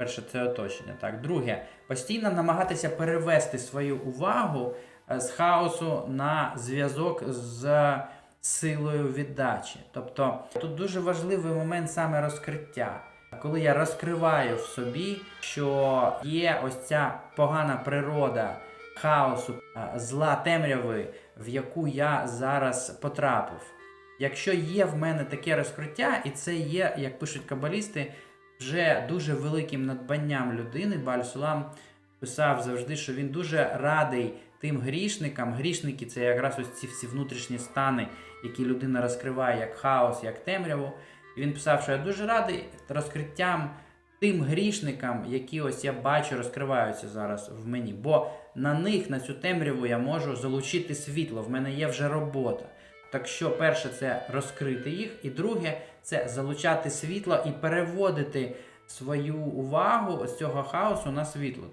Перше, це оточення. Так. Друге, постійно намагатися перевести свою увагу е, з хаосу на зв'язок з силою віддачі. Тобто тут дуже важливий момент саме розкриття. Коли я розкриваю в собі, що є ось ця погана природа хаосу, е, зла темряви, в яку я зараз потрапив. Якщо є в мене таке розкриття, і це є, як пишуть кабалісти, вже дуже великим надбанням людини, Баль-Сулам писав завжди, що він дуже радий тим грішникам. Грішники це якраз ось ці всі внутрішні стани, які людина розкриває як хаос, як темряву. І він писав, що я дуже радий розкриттям тим грішникам, які ось я бачу, розкриваються зараз в мені. Бо на них, на цю темряву, я можу залучити світло. В мене є вже робота. Так що, перше, це розкрити їх, і друге, це залучати світло і переводити свою увагу з цього хаосу на світло.